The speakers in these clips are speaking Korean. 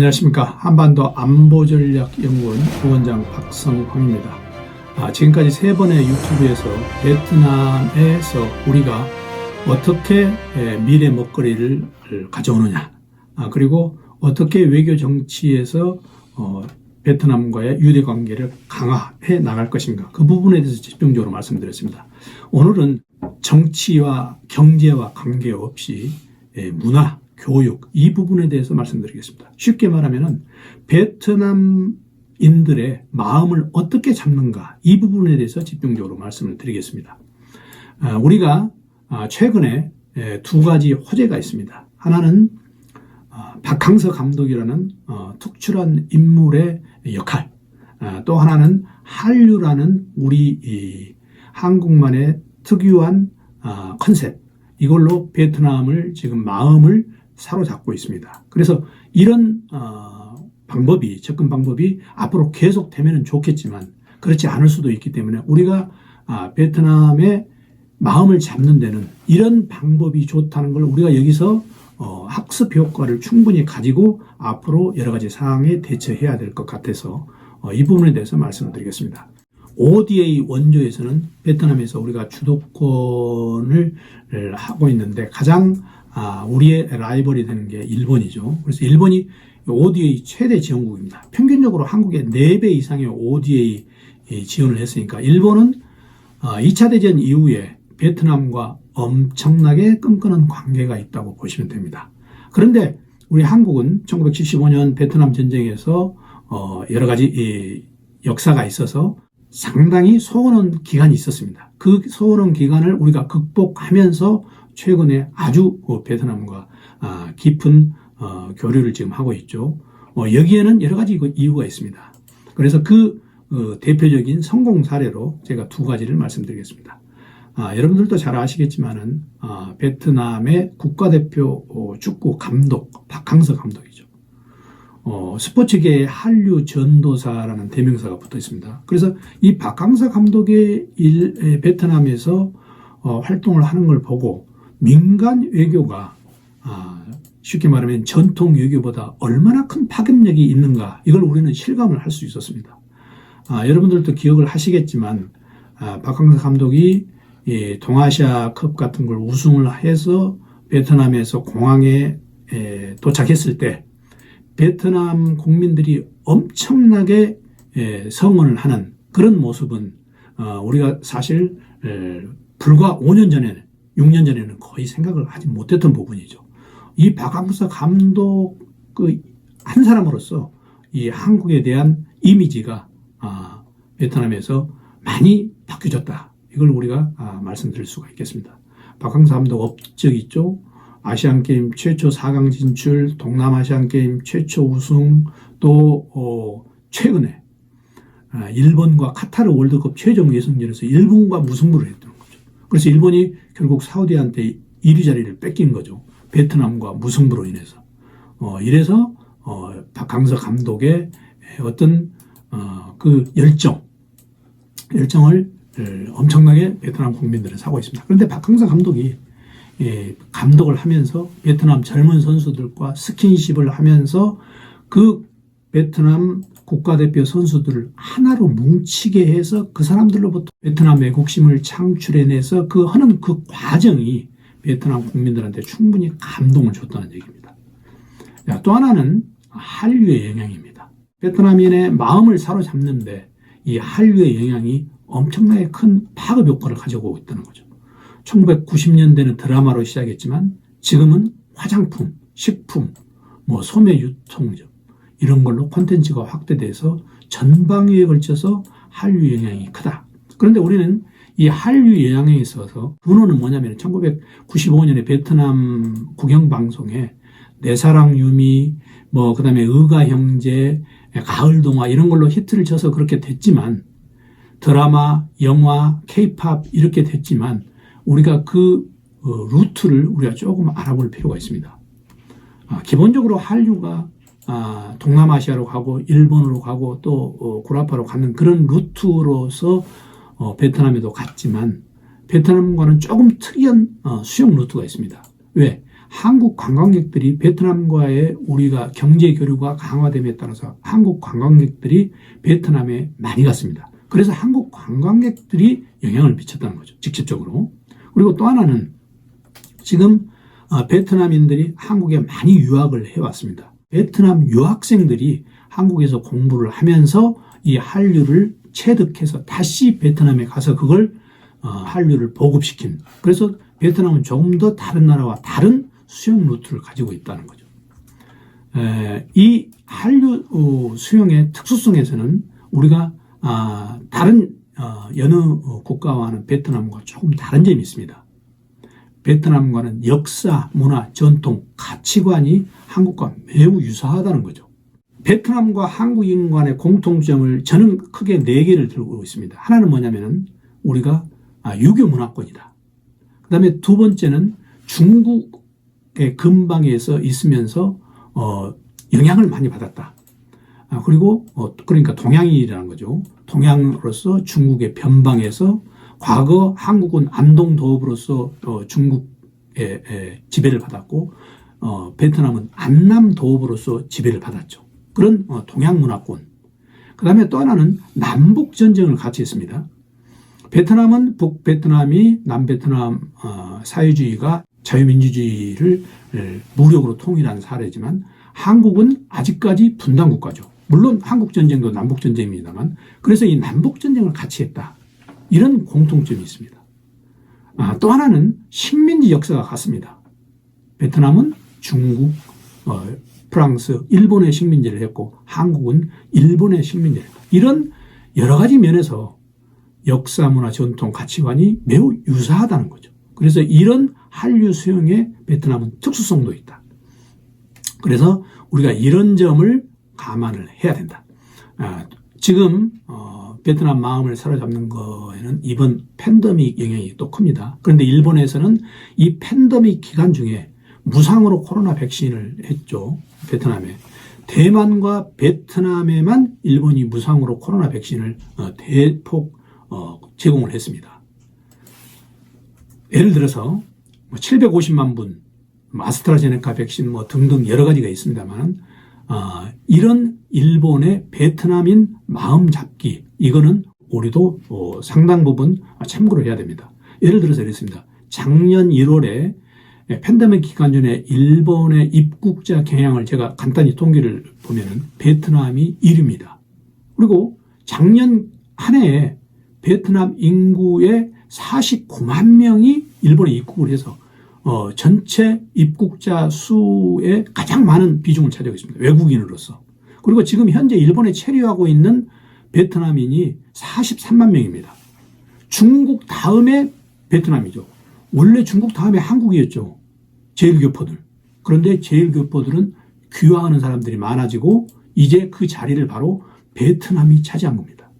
안녕하십니까. 한반도 안보전략연구원 부원장 박성황입니다. 아, 지금까지 세 번의 유튜브에서 베트남에서 우리가 어떻게 에, 미래 먹거리를 가져오느냐, 아, 그리고 어떻게 외교 정치에서 어, 베트남과의 유대 관계를 강화해 나갈 것인가 그 부분에 대해서 집중적으로 말씀드렸습니다. 오늘은 정치와 경제와 관계없이 에, 문화, 교육 이 부분에 대해서 말씀드리겠습니다. 쉽게 말하면은 베트남인들의 마음을 어떻게 잡는가 이 부분에 대해서 집중적으로 말씀을 드리겠습니다. 아, 우리가 아, 최근에 에, 두 가지 호재가 있습니다. 하나는 아, 박항서 감독이라는 어, 특출한 인물의 역할, 아, 또 하나는 한류라는 우리 이 한국만의 특유한 아, 컨셉 이걸로 베트남을 지금 마음을 사로잡고 있습니다. 그래서 이런 어, 방법이 접근 방법이 앞으로 계속 되면 좋겠지만 그렇지 않을 수도 있기 때문에 우리가 아, 베트남의 마음을 잡는 데는 이런 방법이 좋다는 걸 우리가 여기서 어, 학습 효과를 충분히 가지고 앞으로 여러 가지 사항에 대처해야 될 것 같아서 어, 이 부분에 대해서 말씀을 드리겠습니다. ODA 원조에서는 베트남에서 우리가 주도권을 하고 있는데 가장 아, 우리의 라이벌이 되는 게 일본이죠. 그래서 일본이 ODA 최대 지원국입니다. 평균적으로 한국의 4배 이상의 ODA 지원을 했으니까 일본은 2차 대전 이후에 베트남과 엄청나게 끈끈한 관계가 있다고 보시면 됩니다. 그런데 우리 한국은 1975년 베트남 전쟁에서 어, 여러 가지 역사가 있어서 상당히 소원한 기간이 있었습니다. 그 소원한 기간을 우리가 극복하면서 최근에 아주 어, 베트남과 아, 깊은 어, 교류를 지금 하고 있죠. 어, 여기에는 여러 가지 이유가 있습니다. 그래서 그 대표적인 성공 사례로 제가 두 가지를 말씀드리겠습니다. 아, 여러분들도 잘 아시겠지만은 아, 베트남의 국가대표 축구 감독 박항서 감독이죠. 어, 스포츠계의 한류 전도사라는 대명사가 붙어 있습니다. 그래서 이 박항서 감독의 일, 베트남에서 어, 활동을 하는 걸 보고 민간 외교가 아, 쉽게 말하면 전통 외교보다 얼마나 큰 파급력이 있는가 이걸 우리는 실감을 할 수 있었습니다. 아, 여러분들도 기억을 하시겠지만 아, 박항서 감독이 예, 동아시아컵 같은 걸 우승을 해서 베트남에서 공항에 에, 도착했을 때 베트남 국민들이 엄청나게 에, 성원을 하는 그런 모습은 어, 우리가 사실 에, 불과 5년 전에는 6년 전에는 거의 생각을 하지 못했던 부분이죠. 이 박항서 감독 그한 사람으로서 이 한국에 대한 이미지가 아, 베트남에서 많이 바뀌어졌다. 이걸 우리가 아, 말씀드릴 수가 있겠습니다. 박항서 감독 업적 있죠. 아시안 게임 최초 4강 진출, 동남아시안 게임 최초 우승, 또 어, 최근에 아, 일본과 카타르 월드컵 최종 예선전에서 일본과 무승부를 했던. 그래서 일본이 결국 사우디한테 1위 자리를 뺏긴 거죠. 베트남과 무승부로 인해서. 어, 이래서 어, 박항서 감독의 어떤 어, 그 열정, 열정을 엄청나게 베트남 국민들은 사고 있습니다. 그런데 박항서 감독이 예, 감독을 하면서 베트남 젊은 선수들과 스킨십을 하면서 그 베트남 국가대표 선수들을 하나로 뭉치게 해서 그 사람들로부터 베트남 애국심을 창출해내서 그 하는 그 과정이 베트남 국민들한테 충분히 감동을 줬다는 얘기입니다. 또 하나는 한류의 영향입니다. 베트남인의 마음을 사로잡는데 이 한류의 영향이 엄청나게 큰 파급 효과를 가져오고 있다는 거죠. 1990년대는 드라마로 시작했지만 지금은 화장품, 식품, 뭐 소매 유통점 이런 걸로 콘텐츠가 확대돼서 전방위에 걸쳐서 한류 영향이 크다. 그런데 우리는 이 한류 영향에 있어서 근원은 뭐냐면 1995년에 베트남 국영방송에 내 사랑 유미, 뭐 그 다음에 의가 형제, 가을 동화 이런 걸로 히트를 쳐서 그렇게 됐지만 드라마, 영화, 케이팝 이렇게 됐지만 우리가 그 어, 루트를 우리가 조금 알아볼 필요가 있습니다. 아, 기본적으로 한류가 아, 동남아시아로 가고 일본으로 가고 또 어, 구라파로 가는 그런 루트로서 어, 베트남에도 갔지만 베트남과는 조금 특이한 수용 루트가 있습니다. 왜? 한국 관광객들이 베트남과의 우리가 경제 교류가 강화됨에 따라서 한국 관광객들이 베트남에 많이 갔습니다. 그래서 한국 관광객들이 영향을 미쳤다는 거죠. 직접적으로. 그리고 또 하나는 지금 어, 베트남인들이 한국에 많이 유학을 해왔습니다. 베트남 유학생들이 한국에서 공부를 하면서 이 한류를 체득해서 다시 베트남에 가서 그걸 어, 한류를 보급시킨. 그래서 베트남은 조금 더 다른 나라와 다른 수용 루트를 가지고 있다는 거죠. 에, 이 한류 어, 수용의 특수성에서는 우리가 아, 다른 어, 여느 어, 국가와는 베트남과 조금 다른 점이 있습니다. 베트남과는 역사, 문화, 전통, 가치관이 한국과 매우 유사하다는 거죠. 베트남과 한국인 간의 공통점을 저는 크게 네 개를 들고 있습니다. 하나는 뭐냐면은 우리가 아, 유교 문화권이다. 그 다음에 두 번째는 중국의 근방에서 있으면서 어, 영향을 많이 받았다. 아, 그리고 어, 그러니까 동양인이라는 거죠. 동양으로서 중국의 변방에서 과거 한국은 안동 도읍으로서 어, 중국의 에, 지배를 받았고 어, 베트남은 안남 도읍으로서 지배를 받았죠. 그런 어, 동양 문화권. 그 다음에 또 하나는 남북 전쟁을 같이 했습니다. 베트남은 북베트남이 남베트남 어, 사회주의가 자유민주주의를 에, 무력으로 통일한 사례지만 한국은 아직까지 분단 국가죠. 물론 한국 전쟁도 남북 전쟁입니다만 그래서 이 남북 전쟁을 같이 했다. 이런 공통점이 있습니다. 아, 또 하나는 식민지 역사가 같습니다. 베트남은 중국, 어, 프랑스, 일본의 식민지를 했고 한국은 일본의 식민지를 했고 이런 여러 가지 면에서 역사, 문화, 전통, 가치관이 매우 유사하다는 거죠. 그래서 이런 한류 수용에 베트남은 특수성도 있다. 그래서 우리가 이런 점을 감안을 해야 된다. 아, 지금 어, 베트남 마음을 사로잡는 거에는 이번 팬데믹 영향이 또 큽니다. 그런데 일본에서는 이 팬데믹 기간 중에 무상으로 코로나 백신을 했죠. 베트남에. 대만과 베트남에만 일본이 무상으로 코로나 백신을 어, 대폭 어, 제공을 했습니다. 예를 들어서 750만 분, 마스트라제네카 백신 뭐 등등 여러 가지가 있습니다만 어, 이런 일본의 베트남인 마음 잡기 이거는 우리도 어, 상당 부분 참고를 해야 됩니다. 예를 들어서 이렇습니다. 작년 1월에 팬데믹 기간 전에 일본의 입국자 경향을 제가 간단히 통계를 보면은 베트남이 1위입니다. 그리고 작년 한 해에 베트남 인구의 49만 명이 일본에 입국을 해서 어, 전체 입국자 수의 가장 많은 비중을 차지하고 있습니다. 외국인으로서. 그리고 지금 현재 일본에 체류하고 있는 베트남인이 43만 명입니다. 중국 다음에 베트남이죠. 원래 중국 다음에 한국이었죠. 제일교포들. 그런데 제일교포들은 귀화하는 사람들이 많아지고 이제 그 자리를 바로 베트남이 차지한 겁니다.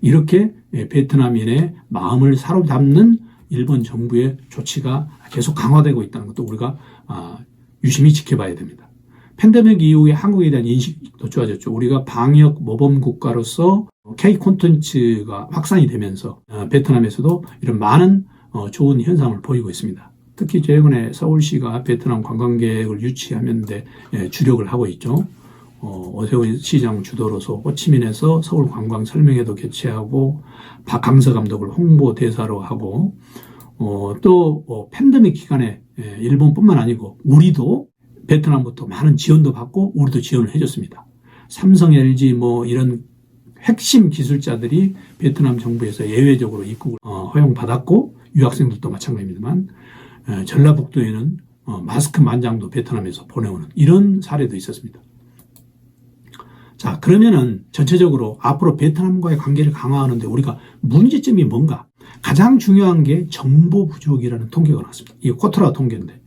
이렇게 베트남인의 마음을 사로잡는 일본 정부의 조치가 계속 강화되고 있다는 것도 우리가 아, 유심히 지켜봐야 됩니다. 팬데믹 이후에 한국에 대한 인식도 좋아졌죠. 우리가 방역 모범 국가로서 K 콘텐츠가 확산이 되면서 아, 베트남에서도 이런 많은 어, 좋은 현상을 보이고 있습니다. 특히 최근에 서울시가 베트남 관광객을 유치하는데 예, 주력을 하고 있죠. 어, 오세훈 시장 주도로서 호치민에서 서울 관광 설명회도 개최하고 박강서 감독을 홍보 대사로 하고 어, 또 어, 팬데믹 기간에 예, 일본뿐만 아니고 우리도 베트남부터 많은 지원도 받고 우리도 지원을 해줬습니다. 삼성, LG 뭐 이런 핵심 기술자들이 베트남 정부에서 예외적으로 입국을 어, 허용받았고 유학생들도 마찬가지입니다만 에, 전라북도에는 어, 마스크 만장도 베트남에서 보내오는 이런 사례도 있었습니다. 자, 그러면은 전체적으로 앞으로 베트남과의 관계를 강화하는데 우리가 문제점이 뭔가? 가장 중요한 게 정보 부족이라는 통계가 나왔습니다. 이게 코트라 통계인데.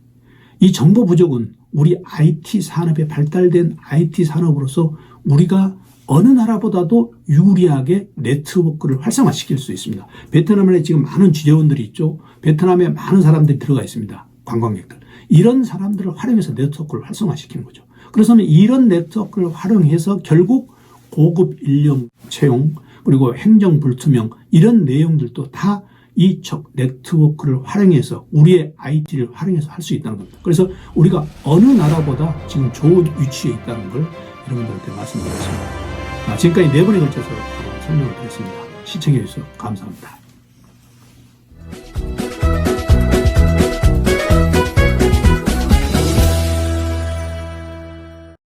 이 정보 부족은 우리 IT 산업에 발달된 IT 산업으로서 우리가 어느 나라보다도 유리하게 네트워크를 활성화시킬 수 있습니다. 베트남에 지금 많은 주재원들이 있죠. 베트남에 많은 사람들이 들어가 있습니다. 관광객들. 이런 사람들을 활용해서 네트워크를 활성화시키는 거죠. 그래서는 이런 네트워크를 활용해서 결국 고급 인력 채용 그리고 행정 불투명 이런 내용들도 다이적 네트워크를 활용해서 우리의 IT를 활용해서 할 수 있다는 겁니다. 그래서 우리가 어느 나라보다 지금 좋은 위치에 있다는 걸 여러분들한테 말씀드렸습니다. 아, 지금까지 네 번에 걸쳐서 어, 설명을 드렸습니다. 시청해 주셔서 감사합니다.